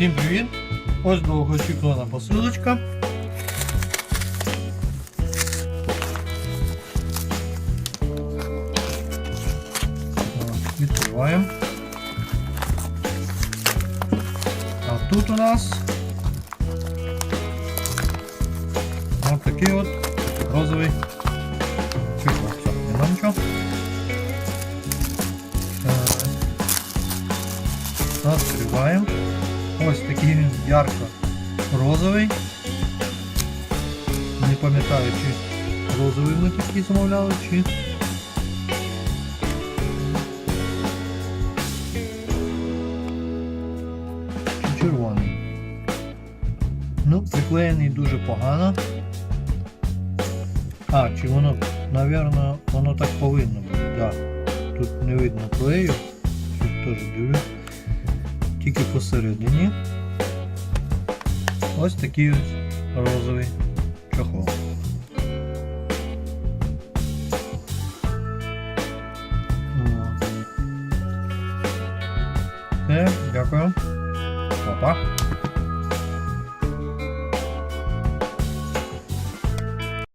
Всім привіт! Ось довгоочікувана посилочка. Відкриваємо. А тут у нас ось такий от розовий чехол. Все, нема. Ось такий він ярко-розовий. Не пам'ятаю, чи розовий ми такий замовляли, чи. Чи червоний. Ну, приклеєний дуже погано. А, чи воно, напевно, воно так повинно бути, так. Тут не видно клею. Тут теж дивлюсь тільки посередині. Ось такий ось розовий чохол. Все, дякую. Па-па.